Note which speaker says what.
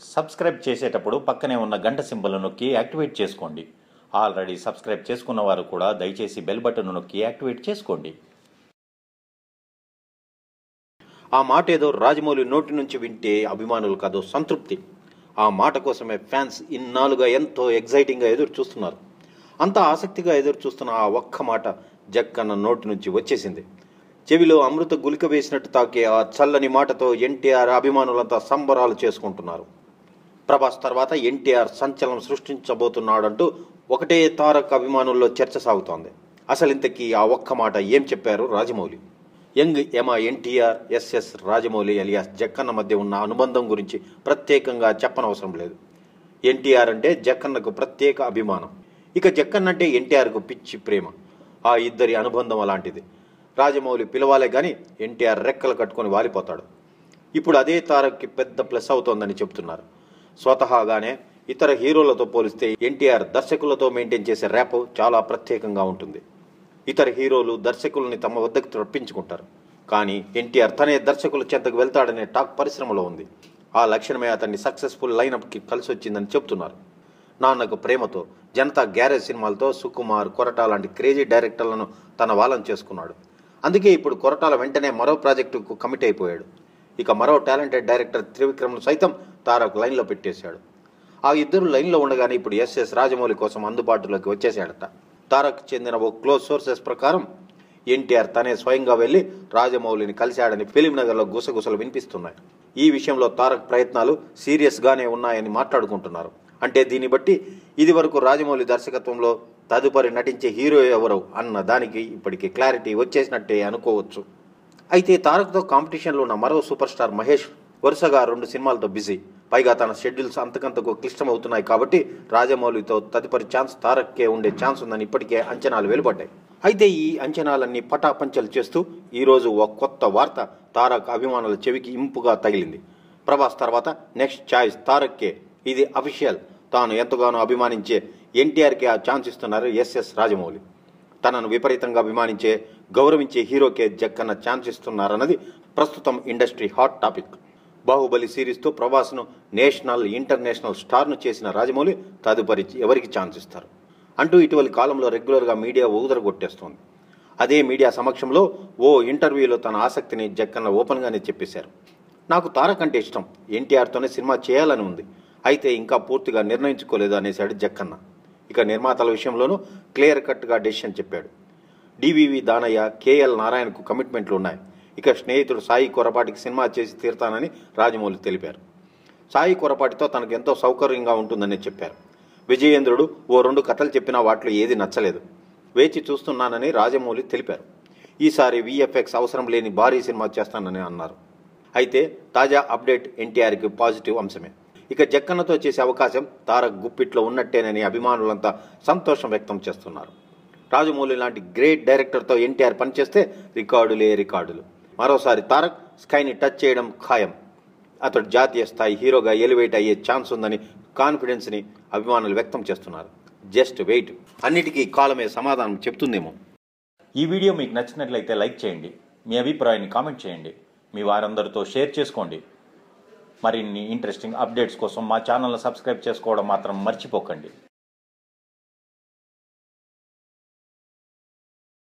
Speaker 1: Subscribe చేసేటప్పుడు పక్కనే ఉన్న గంట సింబల్ నొక్కి యాక్టివేట్ చేసుకోండి. ఆల్రెడీ సబ్స్క్రైబ్ చేసుకున్న వారు కూడా దయచేసి బెల్ బటన్ నొక్కి యాక్టివేట్ చేసుకోండి.
Speaker 2: ఆ మాట ఏదో రాజమౌళి నోటి నుంచి వింటే అభిమానులు కాదో సంతృప్తి. ఆ మాట కోసమే ఫ్యాన్స్ ఇన్నాళ్ళుగా ఎంతో ఎగ్జైటింగ్గా ఎదురు చూస్తున్నారు. అంత ఆసక్తిగా ఎదురు చూస్తున్న ఆ ఒక్క మాట జక్కన్న నోటి నుంచి వచ్చేసింది. చెవిలో అమృత గులిక వేసినట్టు తాకే ఆ చల్లని మాటతో ఎన్టీఆర్ అభిమానులంతా సంబరాలు చేసుకుంటున్నారు. ప్రభాస్ తర్వాత ఎన్టీఆర్ సంచలనం సృష్టించబోతున్నాడంటూ ఒకటే తారక్ అభిమానుల్లో చర్చ సాగుతోంది. అసలు ఇంతకీ ఆ ఒక్క మాట ఏం చెప్పారు రాజమౌళి? యంగ్ ఎమా ఎన్టీఆర్ ఎస్ఎస్ రాజమౌళి అలియాస్ జక్కన్న మధ్య ఉన్న అనుబంధం గురించి ప్రత్యేకంగా చెప్పనవసరం లేదు. ఎన్టీఆర్ అంటే జక్కన్నకు ప్రత్యేక అభిమానం. ఇక జక్కన్న అంటే ఎన్టీఆర్కు పిచ్చి ప్రేమ. ఆ ఇద్దరి అనుబంధం అలాంటిది. రాజమౌళి పిలవాలే కానీ ఎన్టీఆర్ రెక్కలు కట్టుకొని వాలిపోతాడు. ఇప్పుడు అదే తారక్కి పెద్ద ప్లస్ అవుతోందని చెబుతున్నారు స్వతహాగానే ఇతర హీరోలతో పోలిస్తే ఎన్టీఆర్ దర్శకులతో మెయింటైన్ చేసే ర్యాప్ చాలా ప్రత్యేకంగా ఉంటుంది. ఇతర హీరోలు దర్శకుల్ని తమ వద్దకు రప్పించుకుంటారు కానీ ఎన్టీఆర్ తనే దర్శకుల చెంతకు వెళ్తాడనే టాక్ పరిశ్రమలో ఉంది. ఆ లక్షణమే అతన్ని సక్సెస్ఫుల్ లైనప్కి కలిసి వచ్చిందని చెప్తున్నారు నాన్నకు ప్రేమతో జనతా గ్యారేజ్ సినిమాలతో సుకుమార్ కొరట లాంటి క్రేజీ డైరెక్టర్లను తన వాలం చేసుకున్నాడు. అందుకే ఇప్పుడు కొరటాల వెంటనే మరో ప్రాజెక్టుకు కమిట్ అయిపోయాడు. ఇక మరో టాలెంటెడ్ డైరెక్టర్ త్రివిక్రమ్ను సైతం తారక్ లైన్లో పెట్టేశాడు. ఆ ఇద్దరు లైన్లో ఉండగానే ఇప్పుడు ఎస్ఎస్ రాజమౌళి కోసం అందుబాటులోకి వచ్చేసాడట తారక్ చెందిన ఓ క్లోజ్ సోర్సెస్ ప్రకారం ఎన్టీఆర్ తనే స్వయంగా వెళ్ళి రాజమౌళిని కలిశాడని ఫిలిం నగర్లో గుసగుసలు వినిపిస్తున్నాయి. ఈ విషయంలో తారక్ ప్రయత్నాలు సీరియస్గానే ఉన్నాయని మాట్లాడుకుంటున్నారు. అంటే దీన్ని బట్టి ఇది వరకు రాజమౌళి దర్శకత్వంలో తదుపరి నటించే హీరో ఎవరు అన్న దానికి ఇప్పటికి క్లారిటీ వచ్చేసినట్టే అనుకోవచ్చు. అయితే తారక్తో కాంపిటీషన్లో ఉన్న మరో సూపర్ స్టార్ మహేష్ వరుసగా రెండు సినిమాలతో బిజీ. పైగా తన షెడ్యూల్స్ అంతకంతకు క్లిష్టమవుతున్నాయి కాబట్టి రాజమౌళితో తదుపరి ఛాన్స్ తారక్కే ఉండే ఛాన్స్ ఉందని ఇప్పటికే అంచనాలు వెలువడ్డాయి. అయితే ఈ అంచనాలన్నీ పటాపంచలు చేస్తూ ఈరోజు ఒక కొత్త వార్త తారక్ అభిమానుల చెవికి ఇంపుగా తగిలింది. ప్రభాస్ తర్వాత నెక్స్ట్ ఛాయిస్ తారక్కే. ఇది అఫీషియల్. తాను ఎంతగానో అభిమానించే ఎన్టీఆర్కే ఆ ఛాన్స్ ఇస్తున్నారు ఎస్ఎస్ రాజమౌళి. తనను విపరీతంగా అభిమానించే గౌరవించే హీరోకే జక్కన్న ఛాన్స్ ఇస్తున్నారన్నది ప్రస్తుతం ఇండస్ట్రీ హాట్ టాపిక్. బాహుబలి సిరీస్తో ప్రభాస్ను నేషనల్ ఇంటర్నేషనల్ స్టార్ను చేసిన రాజమౌళి తదుపరి ఎవరికి ఛాన్స్ ఇస్తారు? అంటూ ఇటీవలి కాలంలో రెగ్యులర్గా మీడియా ఊదరగొట్టేస్తోంది. అదే మీడియా సమక్షంలో ఓ ఇంటర్వ్యూలో తన ఆసక్తిని జక్కన్న ఓపెన్గానే చెప్పేశారు. నాకు తారక్ అంటే ఇష్టం. ఎన్టీఆర్తోనే సినిమా చేయాలని ఉంది. అయితే ఇంకా పూర్తిగా నిర్ణయించుకోలేదు అనేసాడు జక్కన్న. ఇక నిర్మాతల విషయంలోనూ క్లియర్ కట్గా డెసిషన్ చెప్పాడు. డివివి దానయ్య కేఎల్ నారాయణకు కమిట్మెంట్లు ఉన్నాయి. ఇక స్నేహితుడు సాయి కొరపాటికి సినిమా చేసి తీరుతానని రాజమౌళి తెలిపారు. సాయి కొరపాటితో తనకు ఎంతో సౌకర్యంగా ఉంటుందని చెప్పారు. విజయేంద్రుడు ఓ రెండు కథలు చెప్పినా వాటిలో ఏది నచ్చలేదు. వేచి చూస్తున్నానని రాజమౌళి తెలిపారు. ఈసారి విఎఫ్ఎక్స్ అవసరం లేని భారీ సినిమా చేస్తానని అన్నారు. అయితే తాజా అప్డేట్ ఎన్టీఆర్కి పాజిటివ్ అంశమే. ఇక జక్కన్నతో చేసే అవకాశం తారక్ గుప్పిట్లో ఉన్నట్టేనని అభిమానులంతా సంతోషం వ్యక్తం చేస్తున్నారు. రాజమౌళి లాంటి గ్రేట్ డైరెక్టర్తో ఎన్టీఆర్ పనిచేస్తే రికార్డులే రికార్డులు. మరోసారి తారక్ స్కైని టచ్ చేయడం ఖాయం. అతడు జాతీయ స్థాయి హీరోగా ఎలివేట్ అయ్యే ఛాన్స్ ఉందని కాన్ఫిడెన్స్ని అభిమానులు వ్యక్తం చేస్తున్నారు. Just wait. అన్నిటికీ కాలమే సమాధానం చెప్తుందేమో.
Speaker 1: ఈ వీడియో మీకు నచ్చినట్లయితే లైక్ చేయండి. మీ అభిప్రాయాన్ని కామెంట్ చేయండి. మీ వారందరితో షేర్ చేసుకోండి. మరిన్ని ఇంట్రెస్టింగ్ అప్డేట్స్ కోసం మా ఛానల్ని సబ్స్క్రైబ్ చేసుకోవడం మాత్రం మర్చిపోకండి.